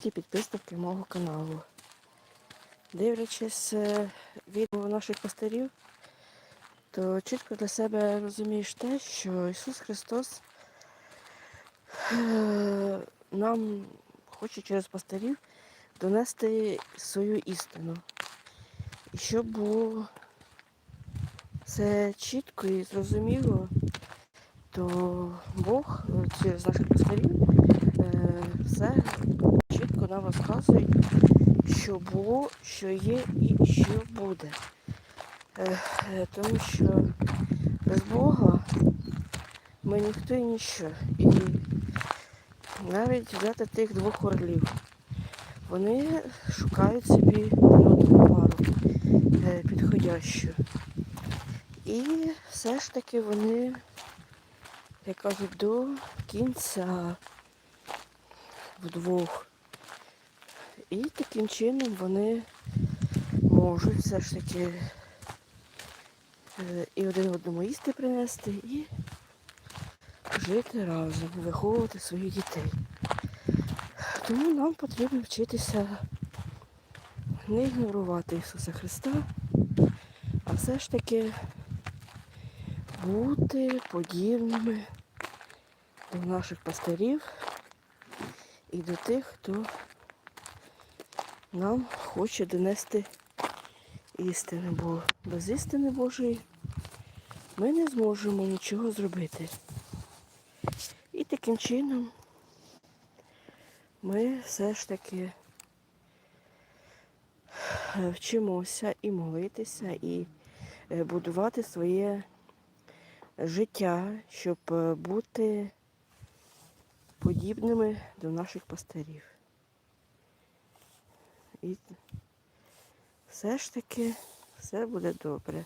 ті підписники мого каналу. Дивлячись е, відео наших пастирів, то чітко для себе розумієш те, що Ісус Христос е, нам хоче через пастирів донести свою істину. І щоб було все чітко і зрозуміло, то Бог е, через наших пастирів все розказує, що було, що є і що буде. Е, Тому що без Бога ми ніхто і ніщо. І навіть взяти тих двох орлів. Вони шукають собі одну пару е, підходящу. І все ж таки вони, як кажуть, до кінця вдвох. І таким чином вони можуть все ж таки е, і один одному їсти принести, і жити разом, виховувати своїх дітей. Тому нам потрібно вчитися не ігнорувати Ісуса Христа, а все ж таки бути подібними до наших пастирів і до тих, хто нам хоче донести істини, бо без істини Божої ми не зможемо нічого зробити. І таким чином ми все ж таки е, вчимося і молитися, і е, будувати своє життя, щоб е, бути подібними до наших пастирів. І все ж таки все буде добре.